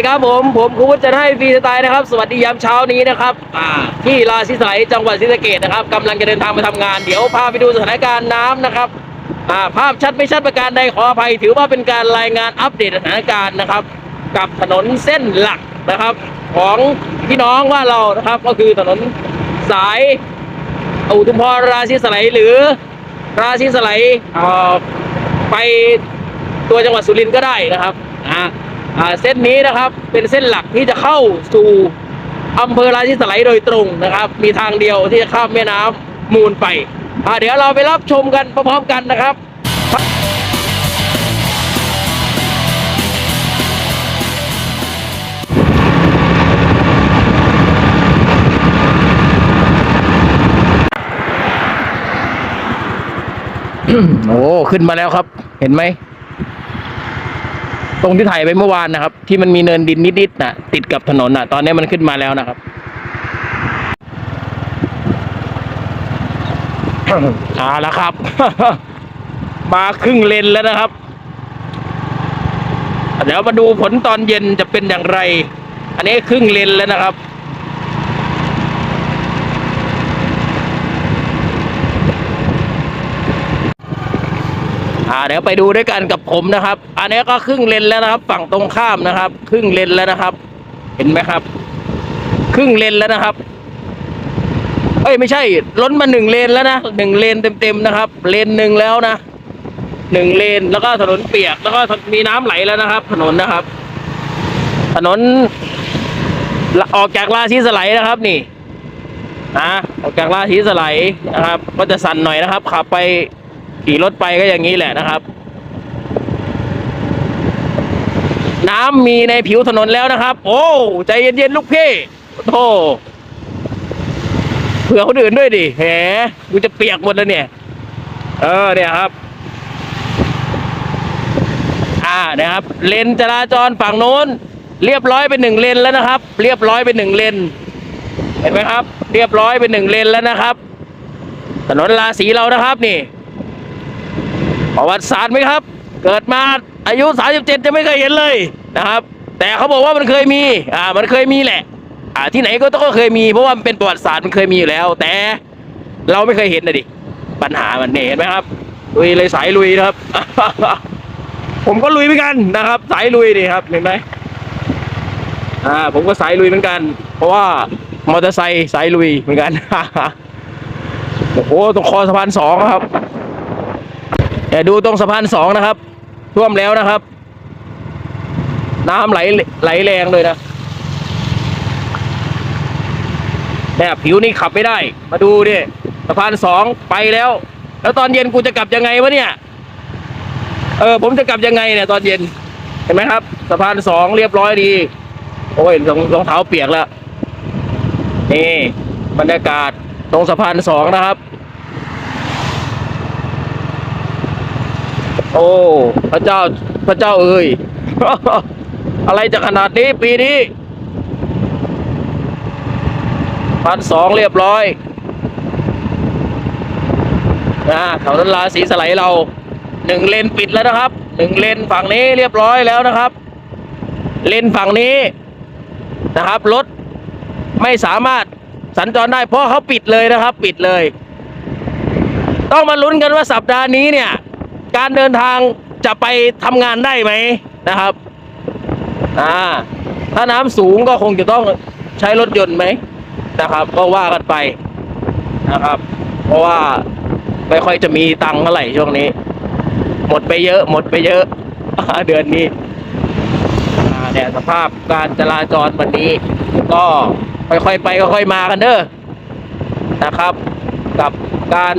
ดีครับผมผมครูวุฒิจะให้ฟรีสไตล์นะครับ สวัสดียามเช้านี้นะครับอ่าที่ราศีสไลจังหวัดศรีสะเกดนะครับกำลังจะเดินทางไปทำงาน เดี๋ยวพาไปดูสถานการณ์น้ำนะครับอ่าภาพชัดไม่ชัดประการใดขออภัย ถือว่าเป็นการรายงานอัปเดตสถานการณ์นะครับ กับถนนเส้นหลักนะครับ ของพี่น้องว่าเรานะครับ ก็คือถนนสายอุทุมพรราศีสไลหรือราศีสไลเอ่อไปตัวจังหวัดสุรินทร์ก็ได้นะครับอ่าอ่า เส้นนี้นะครับเป็นเส้นหลักที่จะเข้าสู่อำเภอราศีสไลโดยตรงนะครับ มีทางเดียวที่จะข้ามแม่น้ำมูลไปเดี๋ยวเราไปรับชมกันพร้อมๆกันนะครับโอ้ ขึ้นมาแล้วครับ เห็นไหม ตรงที่ถ่ายไปเมื่อวานนะครับ ที่มันมีเนินดินนิดๆนะติดกับถนนนะตอนนี้มันขึ้นมาแล้วนะครับเอาละครับ มาครึ่งเลนแล้วนะครับ เดี๋ยวมาดูผลตอนเย็นจะเป็นอย่างไร อันนี้ครึ่งเลนแล้วนะครับ อ่าเดี๋ยวไปดูด้วยกันกับผมนะครับ อันนี้ก็ครึ่งเลนแล้วนะครับ ฝั่งตรงข้ามนะครับ ครึ่งเลนแล้วนะครับ เห็นไหมครับ ครึ่งเลนแล้วนะครับเอ้ยไม่ใช่ล้นมาหนึ่งเลนแล้วนะหนึ่งเลนเต็มๆนะครับ เลนหนึ่งแล้วนะหนึ่งเลนแล้วก็ถนนเปียกแล้วก็มีน้ำไหลแล้วนะครับ ถนนนะครับ ถนนออกจากราชีสไลด์นะครับ นี่นะออกจากราชีสไลด์นะครับ ก็จะสั่นหน่อยนะครับขับไป ขี่รถไปก็อย่างนี้แหละนะครับ น้ำมีในผิวถนนแล้วนะครับ โอ้ใจเย็นๆลูกพี่โธ่เผื่อคนอื่นด้วยดิแหมกูจะเปียกหมดแล้วเนี่ย เออเนี่ยครับ อ่านะครับ เลนจราจรฝั่งโน้น เรียบร้อยเป็นหนึ่งเลนแล้วนะครับ เรียบร้อยเป็นหนึ่งเลนเห็นไหมครับ เรียบร้อยเป็นหนึ่งเลนแล้วนะครับ ถนนราศีเรานะครับนี่ ประวัติศาสตร์ไหมครับ เกิดมาอายุ 37 จะไม่เคยเห็นเลยนะครับ แต่เขาบอกว่ามันเคยมีอ่ามันเคยมีแหละอ่าที่ไหนก็ต้องเคยมีเพราะว่ามันเป็นประวัติศาสตร์มันเคยมีอยู่แล้ว แต่เราไม่เคยเห็นนะดิปัญหามันเนี่ยเห็นไหมครับลุยเลยสายลุยนะครับ ผมก็ลุยเหมือนกันนะครับ สายลุยนี่ครับเห็นไหมอ่าผมก็สายลุยเหมือนกัน เพราะว่ามอเตอร์ไซค์สายลุยเหมือนกันโอ้โหตรงคอสะพานสองครับ แต่ดูตรงสะพานสองนะครับ ท่วมแล้วนะครับ น้ำไหลไหลแรงเลยนะแบบผิวนี่ขับไม่ได้ มาดูดิสะพานสองไปแล้ว แล้วตอนเย็นกูจะกลับยังไงวะเนี่ย เออ ผมจะกลับยังไงเนี่ย ตอนเย็น เห็นไหมครับ สะพานสองเรียบร้อยดี โอ้ยรองรองเท้าเปียกแล้ว นี่ บรรยากาศตรงสะพานสองนะครับ โอ้พระเจ้าพระเจ้าเอ่ยอะไรจะขนาดนี้ปีนี้พันสองเรียบร้อยนะแถวนั้นราศีสไลด์เราหนึ่งเลนปิดแล้วนะครับหนึ่งเลนฝั่งนี้เรียบร้อยแล้วนะครับ เลนฝั่งนี้นะครับรถไม่สามารถสัญจรได้เพราะเขาปิดเลยนะครับ ปิดเลย ต้องมาลุ้นกันว่าสัปดาห์นี้เนี่ย การเดินทางจะไปทำงานได้ไหมนะครับอ่าถ้าน้ำสูงก็คงจะต้องใช้รถยนต์ไหมนะครับ ก็ว่ากันไปนะครับ เพราะว่าไม่ค่อยจะมีตังค์เท่าไหร่ช่วงนี้ หมดไปเยอะ หมดไปเยอะเดือนนี้เนี่ยสภาพการจราจรวันนี้ ก็ค่อยๆไปค่อยๆมากันเด้อนะครับ กับการ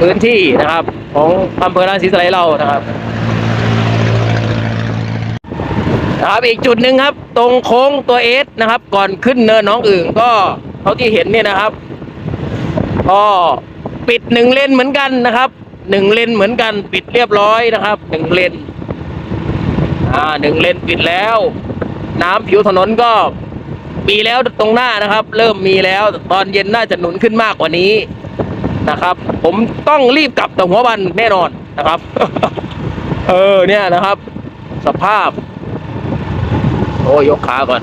พื้นที่นะครับ ของอำเภอราศีสไลยเรานะครับนะครับอีกจุดหนึ่งครับ ตรงโค้งตัวเอสนะครับ ก่อนขึ้นเนินน้องอื่นก็เท่าที่เห็นเนี่ยนะครับก็ปิดหนึ่งเลนเหมือนกันนะครับหนึ่งเลนเหมือนกันปิดเรียบร้อยนะครับหนึ่งเลนอ่าหนึ่งเลนปิดแล้ว น้ำผิวถนนก็มีแล้วตรงหน้านะครับ เริ่มมีแล้ว ตอนเย็นน่าจะหนุนขึ้นมากกว่านี้ นะครับ ผมต้องรีบกลับแต่หัววันแน่นอนนะครับ เออเนี่ยนะครับ สภาพ โอ้ยกขาก่อน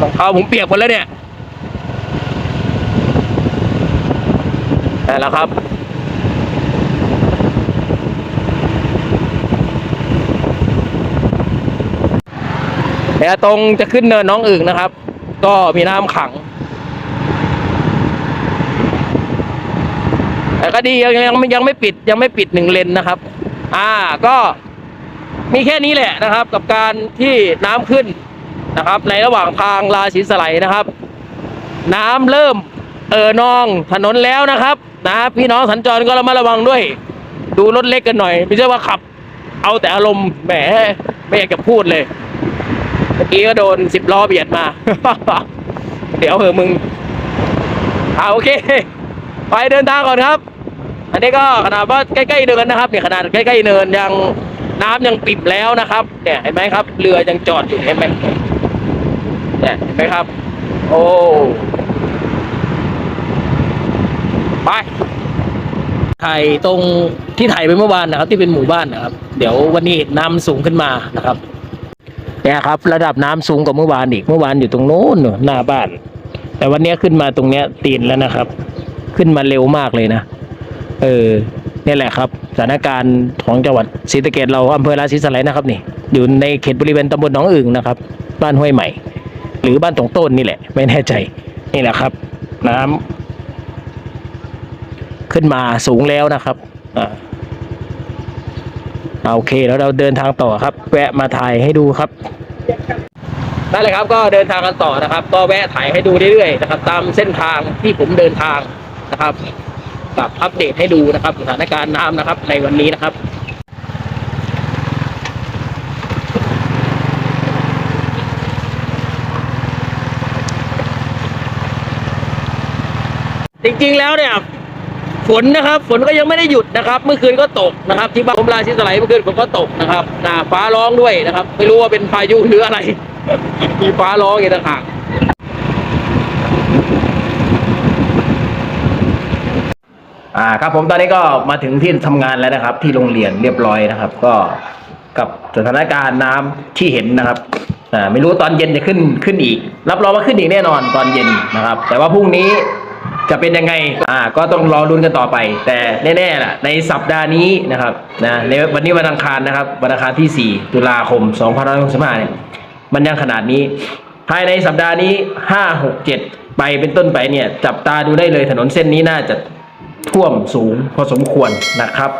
รองเท้าผมเปียกหมดแล้วเนี่ยได้แล้วครับแต่ตรงจะขึ้นเนินน้องอึ่งนะครับ ก็มีน้ำขัง แต่ก็ดียังยังไม่ยังไม่ปิดยังไม่ปิดหนึ่งเลนนะครับ อ่าก็มีแค่นี้แหละนะครับ กับการที่น้ำขึ้นนะครับ ในระหว่างทางราศีสไลนะครับ น้ำเริ่มเอ่อนองถนนแล้วนะครับ นะพี่น้องสัญจรก็ระมัดระวังด้วย ดูรถเล็กกันหน่อย ไม่ใช่ว่าขับ เอาแต่อารมณ์แหมไม่อยากจะพูดเลยเมื่อกี้ก็โดนสิบล้อเบียดมา เดี๋ยวเหอะมึงเอาโอเค ไปเดินทางก่อนครับ อันนี้ก็ขนาดว่าใกล้ๆเนินนะครับเนี่ยขนาดใกล้ๆเนินยังน้ำยังปิ่มแล้วนะครับ เนี่ยเห็นไหมครับ เรือยังจอดอยู่เห็นไหมเนี่ยเห็นไหมครับ โอ้ไปถ่ายตรงที่ถ่ายไปเมื่อวานนะครับ ที่เป็นหมู่บ้านนะครับ เดี๋ยววันนี้น้ำสูงขึ้นมานะครับเนี่ยครับ ระดับน้ำสูงกว่าเมื่อวานอีกเมื่อวานอยู่ตรงโน้นหน้าบ้าน แต่วันนี้ขึ้นมาตรงเนี้ยตีนแล้วนะครับ ขึ้นมาเร็วมากเลยนะ เออนี่แหละครับ สถานการณ์ของจังหวัดศรีสะเกดเราอำเภอราศีสไลยนะครับนี่อยู่ในเขตบริเวณตำบลหนองอึ่งนะครับ บ้านห้วยใหม่ หรือบ้านตรงต้นนี่แหละ ไม่แน่ใจ นี่แหละครับ น้ำขึ้นมาสูงแล้วนะครับอ่าอ่าโอเคแล้วเราเดินทางต่อครับ แวะมาถ่ายให้ดูครับนั่นแหละครับก็เดินทางกันต่อนะครับ ก็แวะถ่ายให้ดูเรื่อยๆนะครับ ตามเส้นทางที่ผมเดินทางนะครับ กับอัปเดตให้ดูนะครับสถานการณ์น้ำนะครับ ในวันนี้นะครับจริงๆแล้วเนี่ยฝนนะครับฝนก็ยังไม่ได้หยุดนะครับเมื่อคืนก็ตกนะครับ ที่บ้านผมราชิสไลด์เมื่อคืนฝนก็ตกนะครับนะฟ้าร้องด้วยนะครับ ไม่รู้ว่าเป็นพายุหรืออะไรมีฟ้าร้องอีกต่างหาก อ่าครับผมตอนนี้ก็มาถึงที่ทำงานแล้วนะครับ ที่โรงเรียนเรียบร้อยนะครับ ก็กับสถานการณ์น้ำที่เห็นนะครับอ่าไม่รู้ตอนเย็นจะขึ้นขึ้นอีก รับรองว่าขึ้นอีกแน่นอนตอนเย็นนะครับ แต่ว่าพรุ่งนี้จะเป็นยังไงอ่าก็ต้องรอรุ้นกันต่อไป แต่แน่ๆล่ะในสัปดาห์นี้นะครับนะในวันนี้วันอังคารนะครับวันอังคารที่ 4 ตุลาคม2565เนี่ย มันยังขนาดนี้ ภายในสัปดาห์นี้ 5 6 7 ไปเป็นต้นไปเนี่ย จับตาดูได้เลยถนนเส้นนี้น่าจะ ท่วมสูงพอสมควรนะครับ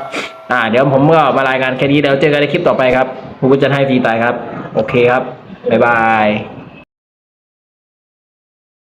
อ่าเดี๋ยวผมก็มารายงานแค่นี้เดี๋ยวเจอกันในคลิปต่อไปครับผมจะให้ฟรีตายครับ โอเคครับ บ๊ายบาย